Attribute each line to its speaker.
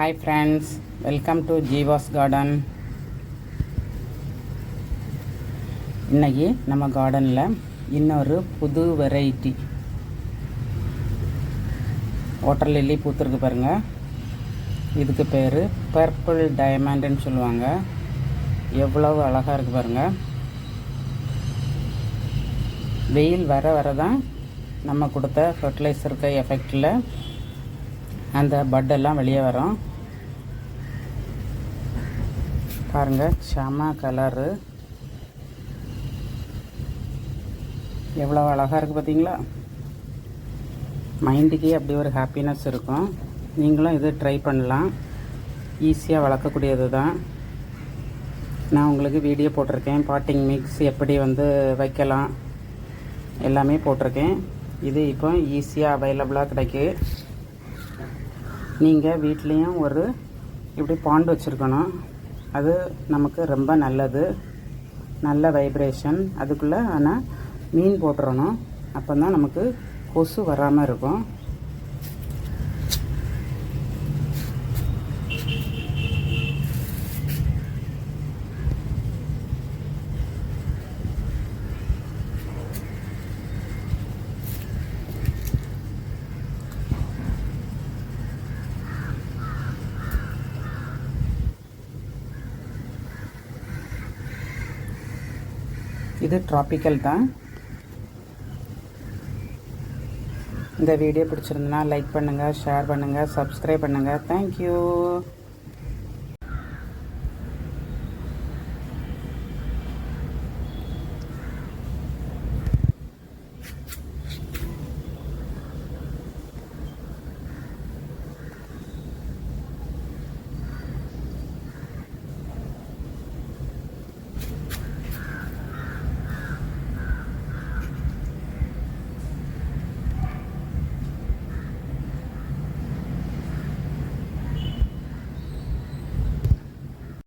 Speaker 1: Hi friends welcome to Jeeva's garden இன்னைக்கு நம்ம கார்டனில் இன்னொரு புது வெரைட்டி வாட்டர் லில்லி பூத்துருக்கு பாருங்கள் இதுக்கு பேர் பர்பிள் டைமண்டுன்னு சொல்லுவாங்க. எவ்வளவு அழகாக இருக்குது பாருங்கள் வெயில் வர வர தான் நம்ம கொடுத்த ஃபர்டிலைசருக்கு எஃபெக்டில் அந்த பட்டெல்லாம் வெளியே வரும். பாருங்கள் செம கலரு எவ்வளோ அழகாக இருக்குது பார்த்தீங்களா மைண்டுக்கே அப்படி ஒரு ஹாப்பினஸ் இருக்கும். நீங்களும் இது ட்ரை பண்ணலாம். ஈஸியாக வளர்க்கக்கூடியது தான் நான் உங்களுக்கு வீடியோ போட்டிருக்கேன். பாட்டிங் மிக்ஸ் எப்படி வந்து வைக்கலாம்? எல்லாமே போட்டிருக்கேன். இது இப்போ ஈஸியாக அவைலபிளாக கிடைக்கு. நீங்கள் வீட்லேயும் ஒரு இப்படி பாண்டு வச்சுருக்கணும். அது நமக்கு ரொம்ப நல்லது. நல்ல வைப்ரேஷன் அதுக்குள்ளே ஆனால் மீன் போட்டுறணும். அப்போ தான் நமக்கு கொசு வராமல் இருக்கும். இது ட்ராபிக்கல் தான். இந்த வீடியோ பிடிச்சிருந்தனா லைக் பண்ணுங்கள் ஷேர் பண்ணுங்கள் சப்ஸ்கிரைப் பண்ணுங்கள் தேங்க்யூ